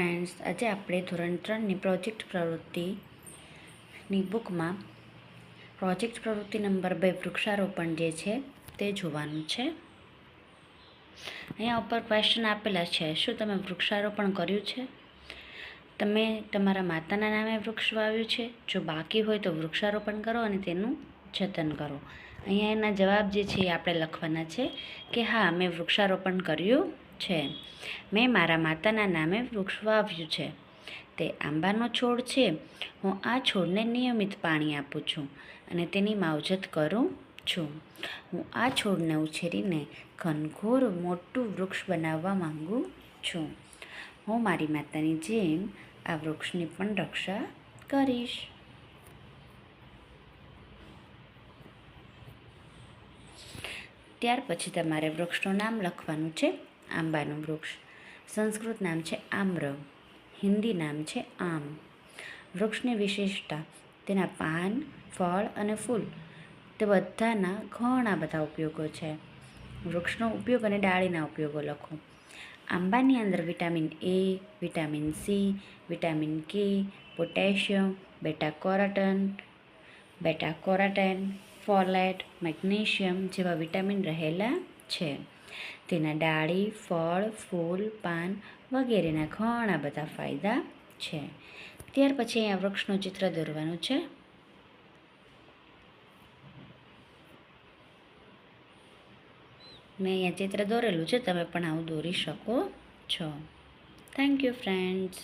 Friends આજે આપણે ધોરણ ત્રણની પ્રોજેક્ટ પ્રવૃત્તિની બુકમાં પ્રોજેક્ટ પ્રવૃત્તિ નંબર બે, વૃક્ષારોપણ જે છે તે જોવાનું છે. અહીંયા ઉપર ક્વેશ્ચન આપેલા છે, શું તમે વૃક્ષારોપણ કર્યું છે? તમે તમારા માતાના નામે વૃક્ષ વાવ્યું છે? જો બાકી હોય તો વૃક્ષારોપણ કરો અને તેનું જતન કરો. અહીંયા એના જવાબ જે છે એ આપણે લખવાના છે કે હા, મેં વૃક્ષારોપણ કર્યું છે. મેં મારા માતાના નામે વૃક્ષ વાવ્યું છે. તે આંબાનો છોડ છે. હું આ છોડને નિયમિત પાણી આપું છું અને તેની માવજત કરું છું. હું આ છોડને ઉછેરીને ઘનઘોર મોટું વૃક્ષ બનાવવા માંગુ છું. હું મારી માતાની જેમ આ વૃક્ષની પણ રક્ષા કરીશ. ત્યાર પછી તમારે વૃક્ષનું નામ લખવાનું છે. આંબાનું વૃક્ષ. સંસ્કૃત નામ છે આમ્ર, હિન્દી નામ છે આમ. વૃક્ષની વિશેષતા તેના પાન, ફળ અને ફૂલ, તે બધાના ઘણા બધા ઉપયોગો છે. વૃક્ષનો ઉપયોગ અને ડાળીના ઉપયોગો લખો. આંબાની અંદર vitamin A, vitamin C, vitamin K, potassium beta carotene beta carotene folate, magnesium જેવા વિટામિન રહેલા છે. તેના ડાળી, ફળ, ફૂલ, પાન વગેરેના ઘણા બધા ફાયદા છે. ત્યાર પછી અહીંયા વૃક્ષનું ચિત્ર દોરવાનું છે. મેં અહીંયા ચિત્ર દોરેલું છે, તમે પણ આવું દોરી શકો છો. Thank you friends